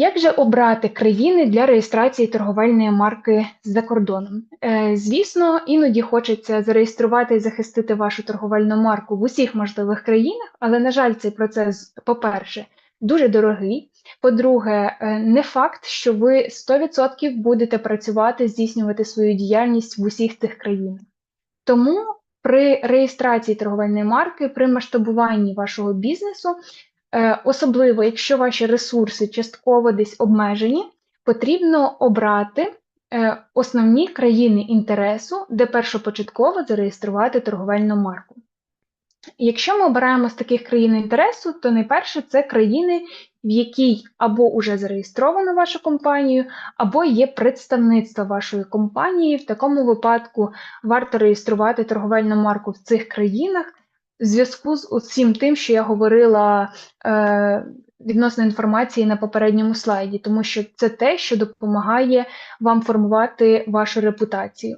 Як же обрати країни для реєстрації торговельної марки за кордоном? Е, звісно, іноді хочеться зареєструвати і захистити вашу торговельну марку в усіх можливих країнах, але, на жаль, цей процес, по-перше, дуже дорогий. По-друге, е, не факт, що ви 100% будете працювати, здійснювати свою діяльність в усіх цих країнах. Тому при реєстрації торговельної марки, при масштабуванні вашого бізнесу особливо, якщо ваші ресурси частково десь обмежені, потрібно обрати е, основні країни інтересу, де першопочатково зареєструвати торговельну марку. Якщо ми обираємо з таких країн інтересу, то найперше це країни, в якій або вже зареєстровано вашу компанію, або є представництво вашої компанії. В такому випадку варто реєструвати торговельну марку в цих країнах, в зв'язку з усім тим, що я говорила е, відносно інформації на попередньому слайді, тому що це те, що допомагає вам формувати вашу репутацію.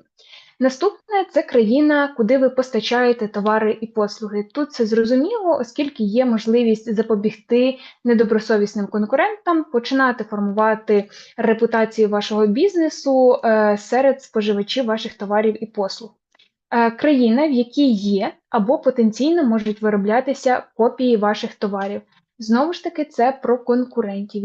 Наступне це країна, куди ви постачаєте товари і послуги. Тут це зрозуміло, оскільки є можливість запобігти недобросовісним конкурентам, починати формувати репутацію вашого бізнесу е, серед споживачів ваших товарів і послуг. Е, країна, в якій є або потенційно можуть вироблятися копії ваших товарів. Знову ж таки, це про конкурентів.